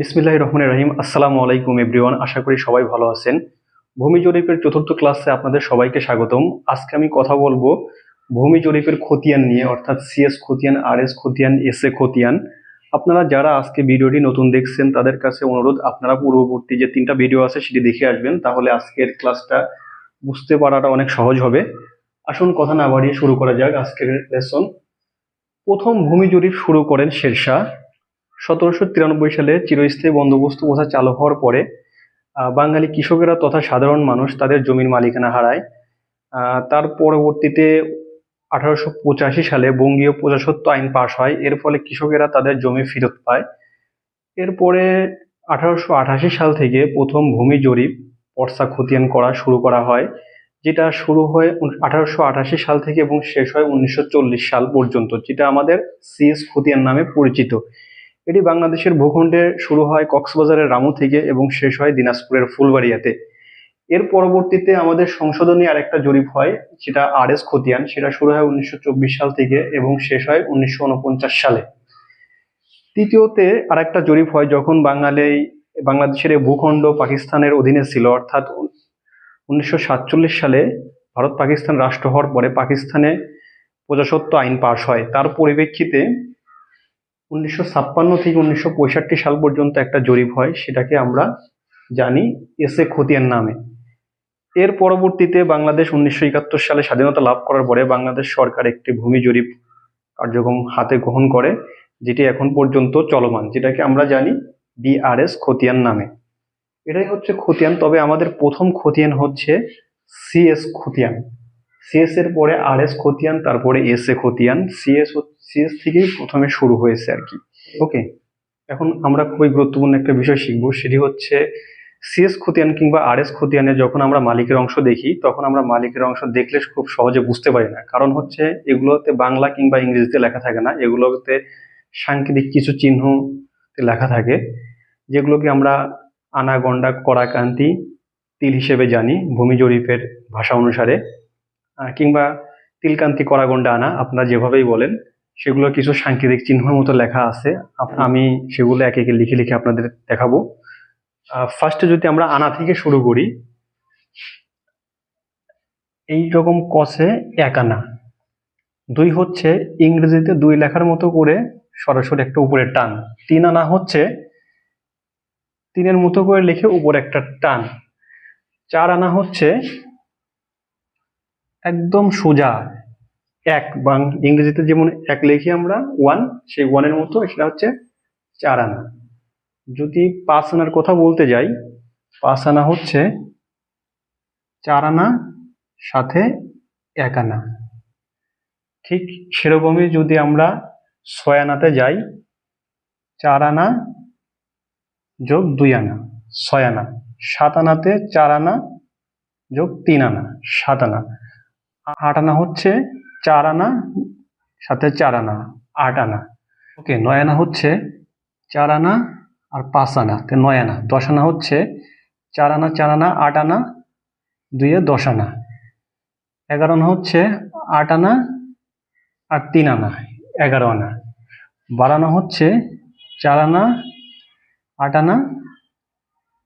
বিসমিল্লাহ রহমান রহিম। আসসালামু আলাইকুম, এভরিওয়ান। আশা করি সবাই ভালো আছেন। ভূমি জরিপের চতুর্থ ক্লাসে আপনাদের সবাইকে স্বাগতম। আজকে আমি কথা বলব ভূমি জরিপের খতিয়ান নিয়ে, অর্থাৎ সিএস খতিয়ান আর এস খতিয়ান এস এ খতিয়ান। আপনারা যারা আজকে ভিডিওটি নতুন দেখছেন, তাদের কাছে অনুরোধ, আপনারা পূর্ববর্তী যে তিনটা ভিডিও আছে, সেটি দেখে আসবেন। তাহলে আজকের ক্লাসটা বুঝতে পারাটা অনেক সহজ হবে। আসুন, কথা না বাড়িয়ে শুরু করা যাক আজকের লেসন। প্রথম ভূমি জরিপ শুরু করেন শেরশাহ। সতেরোশো তিরানব্বই সালে চিরস্থায়ী বন্দোবস্ত প্রথা চালু হওয়ার পরে বাঙালি কৃষকেরা তথা সাধারণ মানুষ তাদের জমির মালিকানা হারায়। তার পরবর্তীতে আঠারোশো পঁচাশি সালে বঙ্গীয় প্রজাসত্ব আইন পাশ হয়। এর ফলে কৃষকেরা তাদের জমি ফেরত পায়। এরপরে আঠারোশো আঠাশি সাল থেকে প্রথম ভূমি জরিপ, পর্সা খতিয়ান করা শুরু করা হয়, যেটা শুরু হয় আঠারোশো আঠাশি সাল থেকে এবং শেষ হয় উনিশশো চল্লিশ সাল পর্যন্ত, যেটা আমাদের সিএস খতিয়ান নামে পরিচিত। এটি বাংলাদেশের ভূখণ্ডে শুরু হয় কক্সবাজারের রামু থেকে এবং শেষ হয় দিনাজপুরের ফুলবাড়িয়াতে। এর পরবর্তীতে আমাদের সংশোধনী আরেকটা জরিপ হয়, সেটা আর এস খতিয়ান। সেটা শুরু হয় উনিশশো চব্বিশ সাল থেকে এবং শেষ হয় উনিশশো উনপঞ্চাশ সালে। তৃতীয়তে আরেকটা জরিপ হয় যখন বাঙালি, বাংলাদেশের ভূখণ্ড পাকিস্তানের অধীনে ছিল। অর্থাৎ উনিশশো সাতচল্লিশ সালে ভারত পাকিস্তান রাষ্ট্র হওয়ার পরে পাকিস্তানে প্রজাসত্ব আইন পাশ হয়। তার পরিপ্রেক্ষিতে উনিশশো ছাপ্পান্ন থেকে উনিশশো পঁয়ষট্টি সাল পর্যন্ত একটা জরিপ হয়, সেটাকে আমরা জানি এসে খতিয়ান নামে। এর পরবর্তীতে বাংলাদেশ উনিশশো একাত্তর সালে স্বাধীনতা লাভ করার পরে বাংলাদেশ সরকার একটি ভূমি জরিপ কার্যক্রম হাতে গ্রহণ করে, যেটি এখন পর্যন্ত চলমান, যেটাকে আমরা জানি ডিআরএস খতিয়ান নামে। এটাই হচ্ছে খতিয়ান, তবে আমাদের প্রথম খতিয়ান হচ্ছে সিএস খতিয়ান। সিএস এর পরে আর এস খতিয়ান, তারপরে এস এ খতিয়ান। সিএস সিএস থেকেই প্রথমে শুরু হয়েছে আর কি। ওকে এখন আমরা খুবই গুরুত্বপূর্ণ একটা বিষয় শিখব, সেটি হচ্ছে সিএস খতিয়ান কিংবা আর এস খতিয়ানে যখন আমরা মালিকের অংশ দেখি, তখন আমরা মালিকের অংশ দেখলে খুব সহজে বুঝতে পারি না। কারণ হচ্ছে এগুলোতে বাংলা কিংবা ইংরেজিতে লেখা থাকে না। এগুলোতে সাংকেতিক কিছু চিহ্ন লেখা থাকে, যেগুলোকে আমরা আনা গন্ডা করাকান্তি তিল হিসেবে জানি, ভূমি জরিপের ভাষা অনুসারে। কিংবা তিলকান্তি করাগন্ডা আনা আপনারা যেভাবেই বলেন সেগুলো কিছু সাংকেতিক চিহ্নের মতো লেখা আছে। আমি সেগুলো একে একে লিখে লিখে আপনাদের দেখাবো। ফার্স্টে যদি আমরা আনা থেকে শুরু করি এই রকম কষে এক আনা। দুই হচ্ছে ইংরেজিতে দুই লেখার মতো করে সরাসরি একটা উপরে টান। তিন আনা হচ্ছে তিনের মতো করে লিখে উপরে একটা টান। চার আনা হচ্ছে একদম সোজা, এক বাং, ইংরেজিতে যেমন এক লিখি আমরা ওয়ান সেই ওয়ানের মতো, সেটা হচ্ছে চার আনা। যদি পাঁচ আনার কথা বলতে যাই, পাঁচ আনা হচ্ছে চার আনা সাথে এক আনা। ঠিক সেরকমই যদি আমরা ছয় আনাতে যাই, চার আনা যোগ দুই আনা, ছয় আনা। সাত আনাতে চার আনা যোগ তিন আনা, সাত আনা। আট আনা হচ্ছে, চার আনা, সাথে চার আনা, আট আনা। ওকে, নয় আনা হচ্ছে, চার আনা আর পাঁচ আনা, তে নয় আনা। দশ আনা হচ্ছে, চার আনা চার আনা, আট আনা দুইয়ে দশ আনা। এগারো আনা হচ্ছে, আট আনা আর তিন আনা, এগারো আনা। বারো আনা হচ্ছে, চার আনা, আট আনা,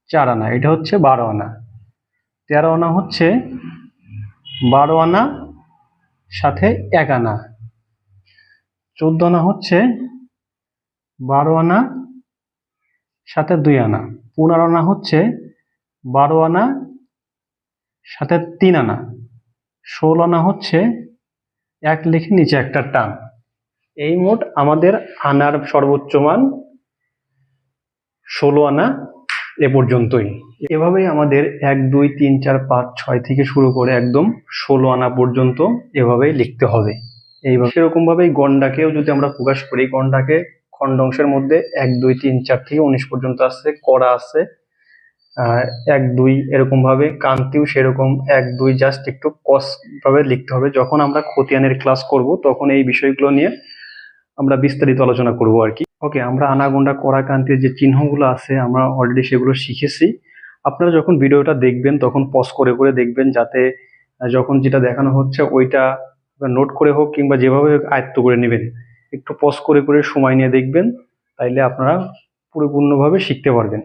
চার আনা। এটা হচ্ছে বারো আনা। তেরো আনা হচ্ছে বারো আনা সাথে এক আনা চোদ্দ আনা হচ্ছে বারো আনা সাথে দুই আনা পনেরো আনা হচ্ছে বারো আনা সাথে তিন আনা ষোলো আনা হচ্ছে এক লিখে নিচে একটা টান। এই মোট আমাদের আনার সর্বোচ্চ মান ষোলো আনা এ পর্যন্তই। এভাবেই আমাদের এক, দুই, তিন, চার, পাঁচ, ছয় থেকে শুরু করে একদম ষোলো আনা পর্যন্ত এভাবেই লিখতে হবে। এইভাবে সেরকম ভাবেই গন্ডাকেও যদি আমরা প্রকাশ করি, গন্ডাকে খণ্ড অংশের মধ্যে এক, দুই, তিন, চার থেকে উনিশ পর্যন্ত আছে কড়া আছে এক, দুই এরকমভাবে কান্তিও সেরকম, এক, দুই জাস্ট একটু কস ভাবে লিখতে হবে। যখন আমরা খতিয়ানের ক্লাস করব, তখন এই বিষয়গুলো নিয়ে আমরা বিস্তারিত আলোচনা করব আর কি। ওকে আমরা আনাগোন্ডা করাকান্তির যে চিহ্নগুলো আছে, আমরা অলরেডি সেগুলো শিখেছি। আপনারা যখন ভিডিওটা দেখবেন, তখন পজ করে করে দেখবেন যাতে যখন যেটা দেখানো হচ্ছে, ওইটা নোট করে হোক কিংবা যেভাবে হোক আয়ত্ত করে নেবেন। একটু পজ করে করে সময় নিয়ে দেখবেন, তাইলে আপনারা পরিপূর্ণভাবে শিখতে পারবেন।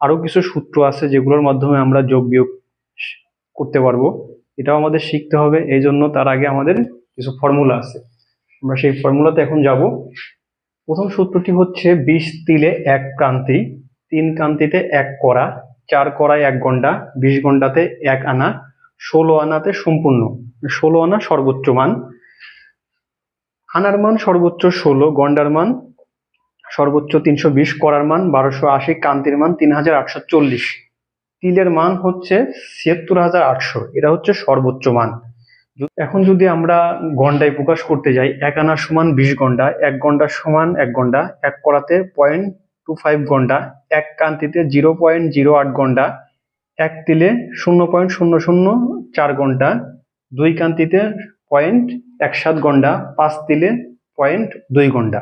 আরও কিছু সূত্র আছে যেগুলোর মাধ্যমে আমরা যোগ বিয়োগ করতে পারব। এটাও আমাদের শিখতে হবে এই জন্য তার আগে আমাদের কিছু ফর্মুলা আছে। আমরা সেই ফর্মুলাতে এখন যাব। প্রথম সূত্রটি হচ্ছে বিশ তিলে এক ক্রান্তি, তিন ক্রান্তিতে এক করা, চার করায় এক গন্ডা বিশ গন্ডাতে এক আনা, ষোলো আনাতে সম্পূর্ণ। ষোলো আনা সর্বোচ্চ মান। আনার মান সর্বোচ্চ ষোলো গন্ডার মান সর্বোচ্চ তিনশো বিশ, করার মান বারোশো আশি কান্তির মান তিন হাজার আটশো চল্লিশ। তিলের মান হচ্ছে ছিয়াত্তর হাজার আটশো, এটা হচ্ছে সর্বোচ্চ মান। এখন যদি আমরা ঘন্টায় প্রকাশ করতে যাই, এক আনার সমান বিশ ঘণ্টা, এক গন্ডার সমান এক ঘণ্টা, এক করাতে পয়েন্ট টু ফাইভ গন্ডা এক কান্তিতে জিরো পয়েন্ট জিরো আট ঘণ্টা, এক তিলে শূন্য পয়েন্ট শূন্য শূন্য চার ঘণ্টা, দুই কান্তিতে পয়েন্ট এক সাত ঘণ্টা, পাঁচ তিলে পয়েন্ট দুই ঘণ্টা।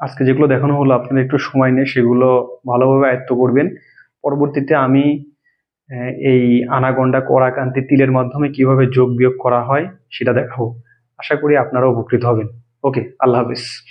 আজকে যেগুলো দেখানো হলো আপনারা একটু সময় নিয়ে সেগুলো ভালোভাবে আয়ত্ত করবেন। পরবর্তীতে আমি এই আনাগন্ডা কড়াকান্তি তিলের মাধ্যমে কীভাবে যোগ বিয়োগ করা হয়, সেটা দেখাবো। আশা করি আপনারা উপকৃত হবেন। ওকে, আল্লাহ হাফেজ।